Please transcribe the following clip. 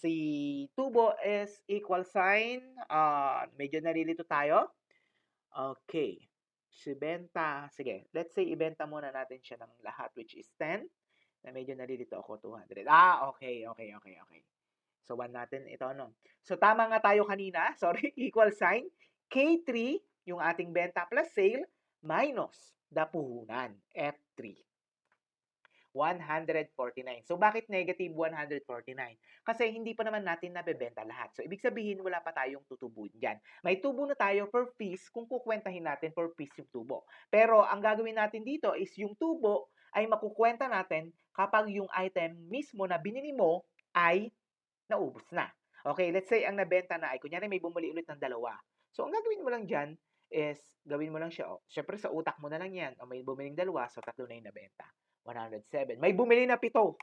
si tubo is equal sign. Ah, medyo nalilito tayo. Okay. Si benta, sige, let's say ibenta muna natin siya ng lahat which is 10. Na medyo nalilito ako 200. Ah, okay, okay, okay, okay. So 1 natin ito ano. So tama nga tayo kanina, sorry, equal sign K3 yung ating benta plus sale minus the puhunan F3. 149. So, bakit negative 149? Kasi hindi pa naman natin nabebenta lahat. So, ibig sabihin, wala pa tayong tutubuin dyan. May tubo na tayo per piece kung kukwentahin natin per piece yung tubo. Pero, ang gagawin natin dito is yung tubo ay makukwenta natin kapag yung item mismo na binili mo ay naubos na. Okay, let's say ang nabenta na ay, kunyari may bumuli ulit ng dalawa. So, ang gagawin mo lang dyan is, gawin mo lang siya, oh, syempre sa utak mo na lang yan, o may bumiling dalawa, so tatlo na yung nabenta. 107. May bumili na pito.